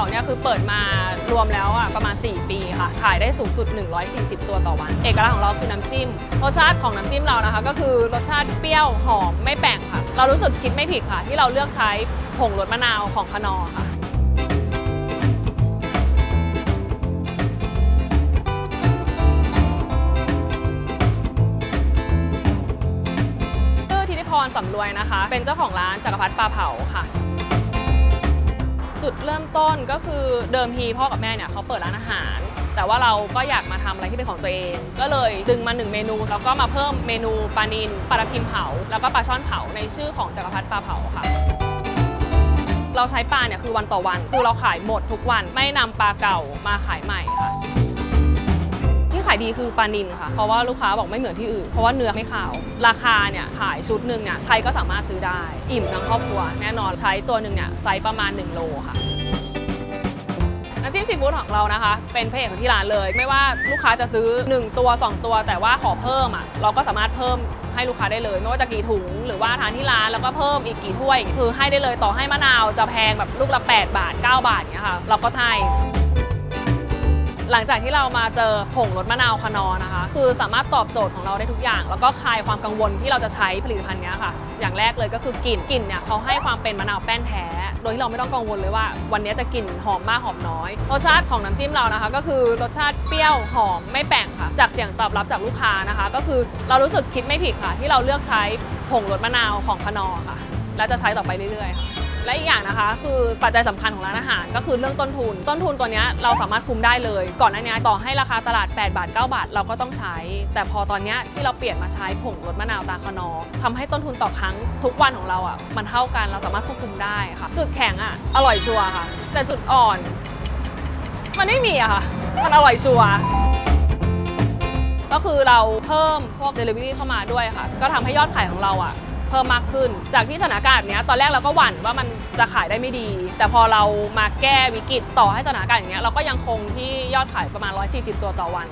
เขาเนี่ยคือเปิดมารวมแล้วอะประมาณ 4 ปีค่ะ ขายได้สูงสุด 140 ตัวต่อวัน เอกลักษณ์ของเราคือน้ำจิ้ม รสชาติของน้ำจิ้มเรานะคะ ก็คือรสชาติเปรี้ยวหอมไม่แป่งค่ะ เรารู้สึกคิดไม่ผิดค่ะ ที่เราเลือกใช้ผงรสมะนาวของคนอค่ะชื่อธิติพรสำรวยนะคะ เป็นเจ้าของร้านจักรพรรดิปลาเผาค่ะ จุดเริ่มต้นก็คือเดิมทีพ่อกับแม่เนี่ยเขาเปิดร้านอาหาร แต่ว่าเราก็อยากมาทำอะไรที่เป็นของตัวเอง ก็เลยดึงมาหนึ่งเมนูแล้วก็มาเพิ่มเมนูปลานินปลาพิมเผา แล้วก็ปลาช่อนเผาในชื่อของจักรพรรดิปลาเผาค่ะเราใช้ปลาเนี่ยคือวันต่อวัน คือเราขายหมดทุกวันไม่นำปลาเก่ามาขายใหม่ค่ะ ที่ขายดีคือปลานินค่ะ เพราะว่าลูกค้าบอกไม่เหมือนที่อื่น เพราะว่าเนื้อไม่ขาว ราคาเนี่ยขายชุดหนึ่งเนี่ยใครก็สามารถซื้อได้ อิ่มทั้งครอบครัว แน่นอนใช้ตัวหนึ่งเนี่ยไซส์ประมาณ 1 โลค่ะน้ำจิ้มซีฟู้ดของเรานะคะ เป็นพระเอกของที่ร้านเลย ไม่ว่าลูกค้าจะซื้อ 1 ตัว 2 ตัว แต่ว่าขอเพิ่มอะเราก็สามารถเพิ่มให้ลูกค้าได้เลย ไม่ว่าจะกี่ถุง หรือว่าทานที่ร้านแล้วก็เพิ่มอีกกี่ถ้วย คือให้ได้เลยต่อให้มะนาวจะแพงแบบลูกละ 8 บาท 9 บาทเนี้ยค่ะ เราก็ให้ หลังจากที่เรามาเจอผงรสมะนาวคนอนะคะ คือสามารถตอบโจทย์ของเราได้ทุกอย่าง แล้วก็คลายความกังวลที่เราจะใช้ผลิตภัณฑ์นี้ค่ะ อย่างแรกเลยก็คือกลิ่นกลิ่นเนี่ยเขาให้ความเป็นมะนาวแป้นแท้ โดยที่เราไม่ต้องกังวลเลยว่า วันนี้จะกลิ่นหอมมากหอมน้อยรสชาติของน้ำจิ้มเรานะคะ ก็คือรสชาติเปรี้ยวหอมไม่แป่งค่ะ จากเสียงตอบรับจากลูกค้านะคะ ก็คือเรารู้สึกคิดไม่ผิดค่ะ ที่เราเลือกใช้ผงรสมะนาวของคนอค่ะและจะใช้ต่อไปเรื่อยๆค่ะ และอีกอย่างนะคะ คือปัจจัยสำคัญของร้านอาหาร ก็คือเรื่องต้นทุน ต้นทุนตัวเนี้ยเราสามารถคุมได้เลย ก่อนหน้านี้ต่อให้ราคาตลาด 8 บาท 9 บาท เราก็ต้องใช้ แต่พอตอนเนี้ยที่เราเปลี่ยนมาใช้ผงรสมะนาวตาคนอทำให้ต้นทุนต่อครั้งทุกวันของเราอะมันเท่ากันเราสามารถควบคุมได้ค่ะ จุดแข็งอะอร่อยชัวร์ค่ะ แต่จุดอ่อน มันไม่มีอะค่ะ มันอร่อยชัวร์ก็คือเราเพิ่มพวก Delivery เข้ามาด้วยค่ะ ก็ทำให้ยอดขายของเราอะ เพิ่มมากขึ้น จากที่สถานการณ์แบบเนี้ยตอนแรกเราก็หวั่นว่ามันจะขายได้ไม่ดี แต่พอเรามาแก้วิกฤตต่อให้สถานการณ์อย่างเงี้ยเราก็ยังคงที่ยอดขายประมาณ 140 ตัวต่อวัน